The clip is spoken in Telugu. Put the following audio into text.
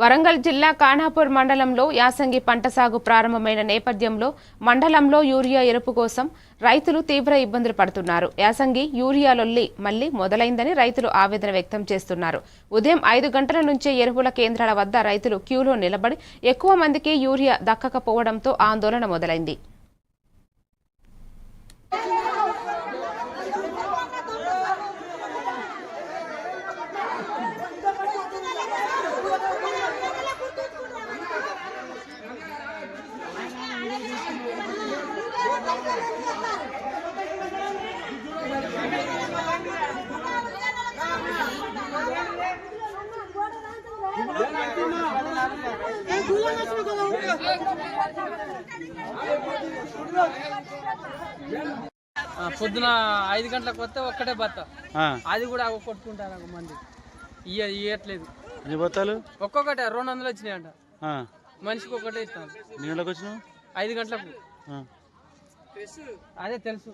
వరంగల్ జిల్లా ఖానాపూర్ మండలంలో యాసంగి పంట సాగు ప్రారంభమైన నేపథ్యంలో మండలంలో యూరియా ఎరుపు కోసం రైతులు తీవ్ర ఇబ్బందులు పడుతున్నారు. యాసంగి యూరియా లొల్లి మళ్ళీ మొదలైందని రైతులు ఆవేదన వ్యక్తం చేస్తున్నారు. ఉదయం ఐదు గంటల నుంచే ఎరువుల కేంద్రాల వద్ద రైతులు క్యూలో నిలబడి ఎక్కువ మందికి యూరియా దక్కకపోవడంతో ఆందోళన మొదలైంది. పొద్దున ఐదు గంటలకు వస్తే ఒక్కటే బత్త. అది కూడా కొట్టుకుంటారు ఒక మంది. ఇయ్య ఇయ్యట్లేదు. ఎన్ని బత్తాలు? ఒక్కొక్కటే రెండు వందలు వచ్చినాయంట. మనిషికి ఒక్కటే ఇస్తాను వచ్చినావు? ఐదు గంటలకు. అదే తెలుసు.